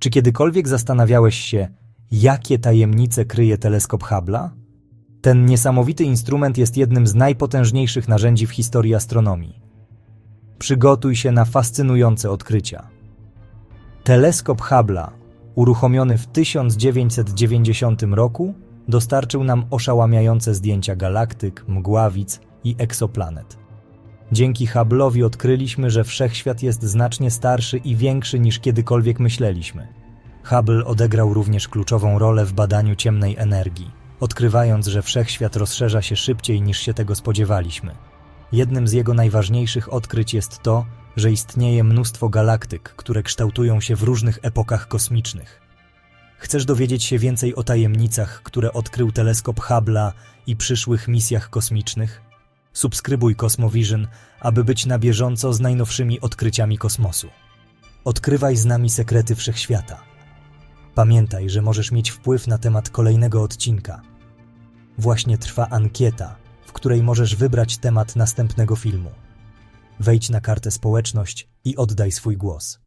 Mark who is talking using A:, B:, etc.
A: Czy kiedykolwiek zastanawiałeś się, jakie tajemnice kryje teleskop Hubble'a? Ten niesamowity instrument jest jednym z najpotężniejszych narzędzi w historii astronomii. Przygotuj się na fascynujące odkrycia. Teleskop Hubble'a, uruchomiony w 1990 roku, dostarczył nam oszałamiające zdjęcia galaktyk, mgławic i eksoplanet. Dzięki Hubble'owi odkryliśmy, że wszechświat jest znacznie starszy i większy niż kiedykolwiek myśleliśmy. Hubble odegrał również kluczową rolę w badaniu ciemnej energii, odkrywając, że wszechświat rozszerza się szybciej niż się tego spodziewaliśmy. Jednym z jego najważniejszych odkryć jest to, że istnieje mnóstwo galaktyk, które kształtują się w różnych epokach kosmicznych. Chcesz dowiedzieć się więcej o tajemnicach, które odkrył teleskop Hubble'a i przyszłych misjach kosmicznych? Subskrybuj Cosmovision, aby być na bieżąco z najnowszymi odkryciami kosmosu. Odkrywaj z nami sekrety wszechświata. Pamiętaj, że możesz mieć wpływ na temat kolejnego odcinka. Właśnie trwa ankieta, w której możesz wybrać temat następnego filmu. Wejdź na kartę społeczność i oddaj swój głos.